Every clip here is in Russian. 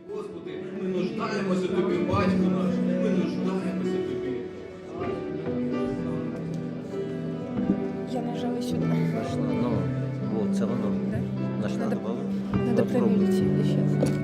Господи, ми нуждаємося тобі, батько наш, ми нуждаємося тобі. Я нажала сюди. Нашла, ну, вот, це воно. Да? Наш Надо- надо? Надо Попробуй. проверить сейчас.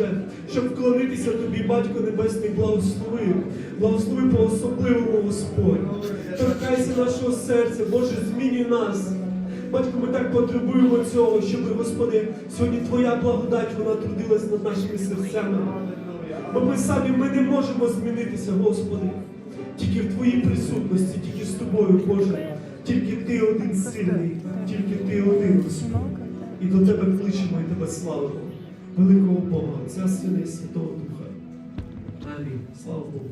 Боже, щоб вклонитися Тобі, Батько Небесний, благослови. Благослови по-особливому, Господь. Торкайся нашого серця, Боже, змінюй нас. Батько, ми так потребуємо цього, щоб, Господи, сьогодні Твоя благодать, вона трудилась над нашими серцями. Бо ми самі ми не можемо змінитися, Господи. Тільки в Твоїй присутності, тільки з Тобою, Боже. Тільки Ти один сильний, тільки Ти один. І до Тебе кличемо і Тебе славимо. Великого Бога, Отця Сина і Святого Духа. Амінь. Слава Богу.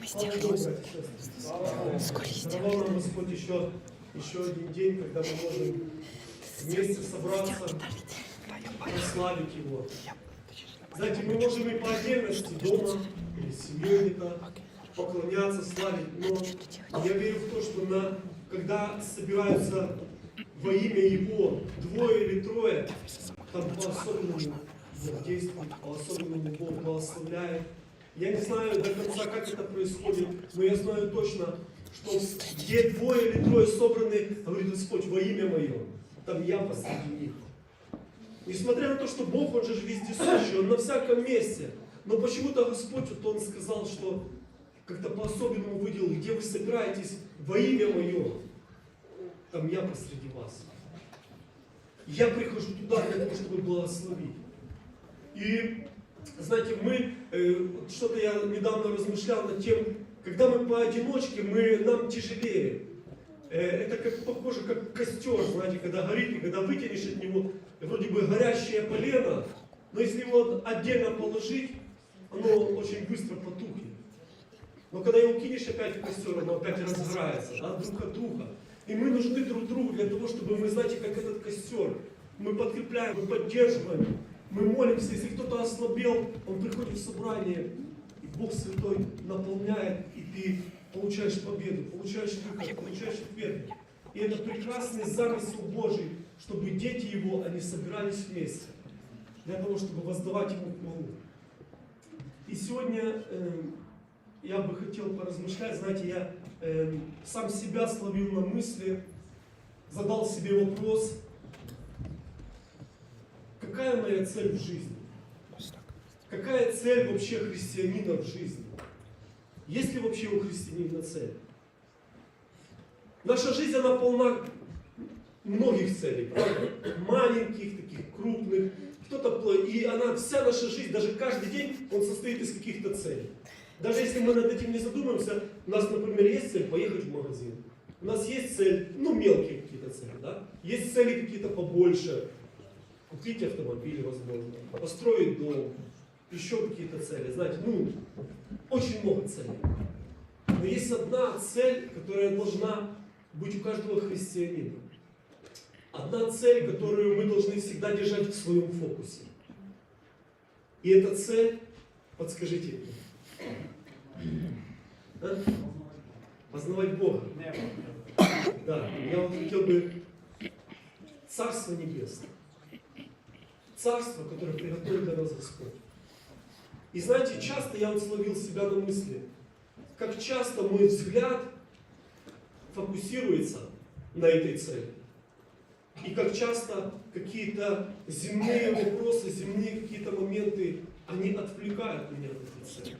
Мы сделали. И. Слава. Сколько нам Господь еще, еще один день, когда мы можем вместе собраться, прославить Его. Знаете, мы можем и по отдельности дома, или с семьей где-то поклоняться, славить, но я верю в то, что на, когда собираются во имя Его двое или трое, там по-особенному Бог действует, по-особенному Бог благословляет. Я не знаю до конца, как это происходит, но я знаю точно, что где двое или трое собраны, говорит Господь, во имя Мое, там я посреди них. Несмотря на то, что Бог, Он же вездесущий, Он на всяком месте. Но почему-то Господь, вот Он сказал, что как-то по-особенному выделил, где вы собираетесь во имя Мое, там я посреди вас. Я прихожу туда для того, чтобы благословить. И, знаете, мы, э, что-то я недавно размышлял над тем, когда мы поодиночке, мы, нам тяжелее. Э, это как похоже, как костер, знаете, когда горит, и когда вытянешь от него вроде бы горящее полено, но если его отдельно положить, оно очень быстро потухнет. Но когда его кинешь опять в костер, оно опять разгорается, да, друг от друга. И мы нужны друг другу для того, чтобы мы, знаете, как этот костер, мы подкрепляем, мы поддерживаем, мы молимся. Если кто-то ослабел, он приходит в собрание, и Бог Святой наполняет, и ты получаешь победу, получаешь выход, получаешь ответ. И это прекрасный замысел Божий, чтобы дети Его, они собирались вместе, для того, чтобы воздавать Ему хвалу. И сегодня э, я бы хотел поразмышлять, знаете, я э, сам себя словил на мысли, задал себе вопрос, какая моя цель в жизни? Какая цель вообще христианина в жизни? Есть ли вообще у христианина цель? Наша жизнь, она полна многих целей, правда? Маленьких, таких крупных. Кто-то и она, вся наша жизнь, даже каждый день, он состоит из каких-то целей. Даже если мы над этим не задумаемся, у нас, например, есть цель поехать в магазин. У нас есть цель, ну, мелкие какие-то цели, да? Есть цели какие-то побольше. Купить автомобиль, возможно, построить дом, еще какие-то цели. Знаете, ну, очень много целей. Но есть одна цель, которая должна быть у каждого христианина. Одна цель, которую мы должны всегда держать в своем фокусе. И эта цель, подскажите мне, а? познавать Бога. Да, я вот хотел бы Царство Небесное. Царство, которое приготовил для нас Господь. И знаете, часто я вот словил себя на мысли, как часто мой взгляд фокусируется на этой цели. И как часто какие-то земные вопросы, земные какие-то моменты, они отвлекают меня от этой цели.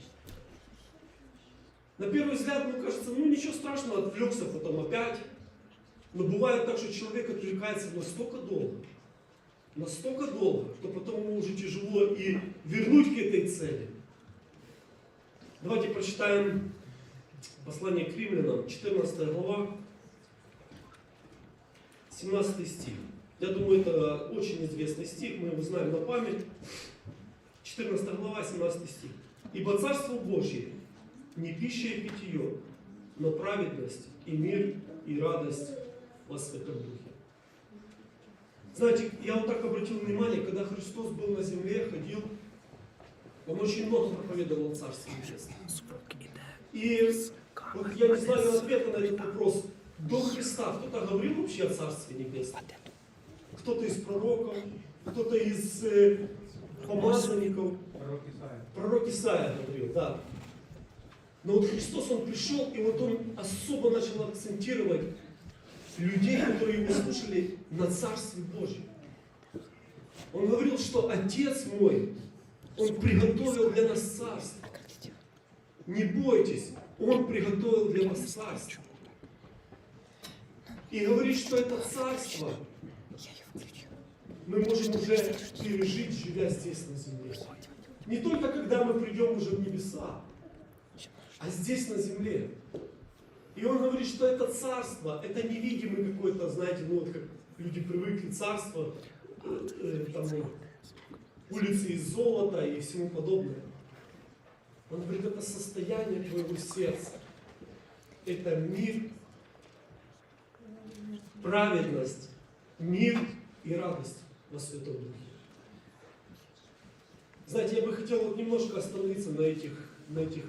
На первый взгляд, мне кажется, ну ничего страшного, отвлекся потом опять. Но бывает так, что человек отвлекается настолько долго, настолько долго, что потом ему уже тяжело и вернуть к этой цели. Давайте прочитаем послание к римлянам, 14 глава, 17 стих. Я думаю, это очень известный стих, мы его знаем на память. 14 глава, 17 стих. «Ибо Царство Божье не пища и питье, но праведность и мир и радость во Святом Духе». Знаете, я вот так обратил внимание, когда Христос был на земле, ходил, Он очень много проповедовал о Царстве Небесном. И вот я не знаю ответа на этот вопрос. До Христа кто-то говорил вообще о Царстве Небесном? Кто-то из пророков, кто-то из э, помазанников. Пророк Исаия говорил, да. Но вот Христос, Он пришел, и вот Он особо начал акцентировать людей, которые его слушали, на Царстве Божьем. Он говорил, что Отец мой, Он приготовил для нас Царство. Не бойтесь, Он приготовил для вас Царство. И говорит, что это Царство мы можем уже пережить, живя здесь на земле. Не только когда мы придем уже в небеса, а здесь на земле. И он говорит, что это царство, это невидимый какой-то, знаете, ну вот как люди привыкли, царство, э, э, там, улицы из золота и всему подобное. Он говорит, это состояние твоего сердца. Это мир, праведность, мир и радость во Святом Духе. Знаете, я бы хотел вот немножко остановиться на этих, на этих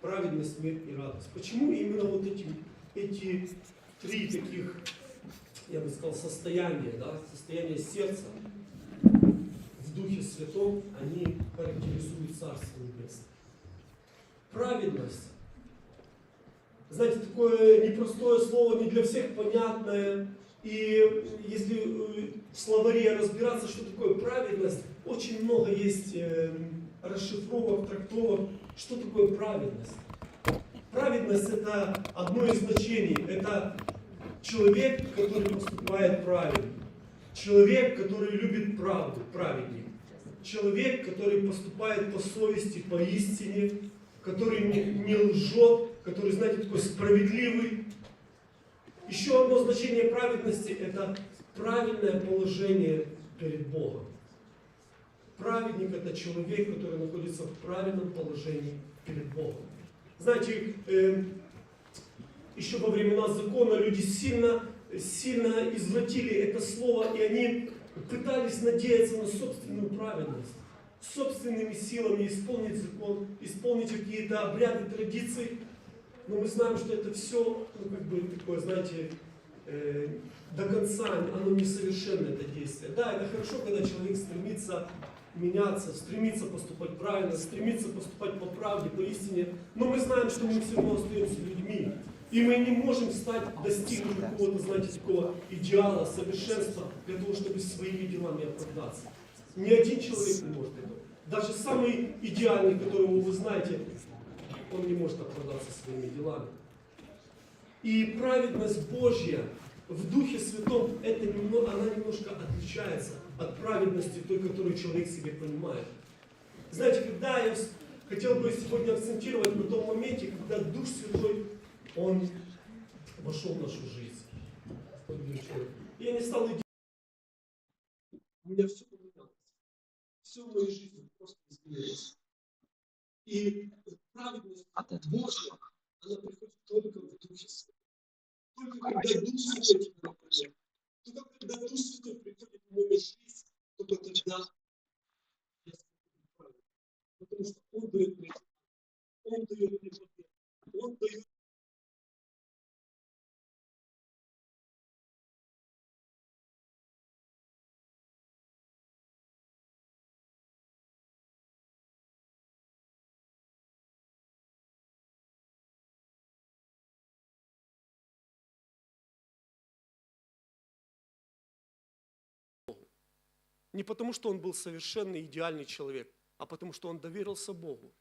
праведность, мир и радость. Почему именно вот эти, эти три таких, я бы сказал, состояния, да, состояния сердца в Духе Святом, они характеризуют Царство Небесное. Праведность. Знаете, такое непростое слово, не для всех понятное. И если э, в словаре разбираться, что такое праведность, очень много есть э, расшифровок, трактовок, что такое праведность. Праведность это одно из значений. Это человек, который поступает правильно. Человек, который любит правду, праведник. Человек, который поступает по совести, по истине, который не, не лжет, который, знаете, такой справедливый. Еще одно значение праведности – это правильное положение перед Богом. Праведник – это человек, который находится в правильном положении перед Богом. Знаете, э, еще во времена закона люди сильно, сильно извратили это слово, и они пытались надеяться на собственную праведность, собственными силами исполнить закон, исполнить какие-то обряды, традиции. Но мы знаем, что это все, ну, как бы такое, знаете, э, до конца оно несовершенно, это действие. Да, это хорошо, когда человек стремится меняться, стремится поступать правильно, стремится поступать по правде, по истине. Но мы знаем, что мы все равно остаемся людьми. И мы не можем стать, достигнуть какого-то, знаете, такого идеала, совершенства, для того, чтобы своими делами оправдаться. Ни один человек не может этого. Даже самый идеальный, которого вы знаете, он не может оправдаться своими делами. И праведность Божья в Духе Святом, это немного, она немножко отличается от праведности той, которую человек себе понимает. Знаете, когда я хотел бы сегодня акцентировать на том моменте, когда Дух Святой, Он вошел в нашу жизнь. Я не стал идти. У меня все поменялось. Все в моей жизни просто изменилось. И праведность Божья, она приходит только в Духе Святом. Только когда Дух Святой тебя наполняет. Только когда Дух Святой приходит в мою жизнь, только тогда я становлюсь праведным. Потому что Он дает мне, Он дает мне победу. Он дает Не потому, что он был совершенный, идеальный человек, а потому, что он доверился Богу.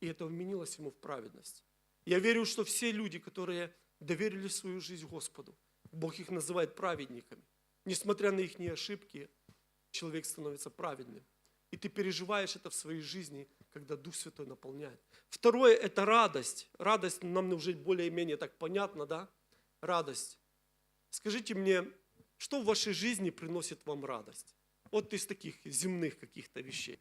И это вменилось ему в праведность. Я верю, что все люди, которые доверили свою жизнь Господу, Бог их называет праведниками. Несмотря на их ошибки, человек становится праведным. И ты переживаешь это в своей жизни, когда Дух Святой наполняет. Второе – это радость. Радость нам уже более-менее так понятно, да? Радость. Скажите мне, что в вашей жизни приносит вам радость? Вот из таких земных каких-то вещей.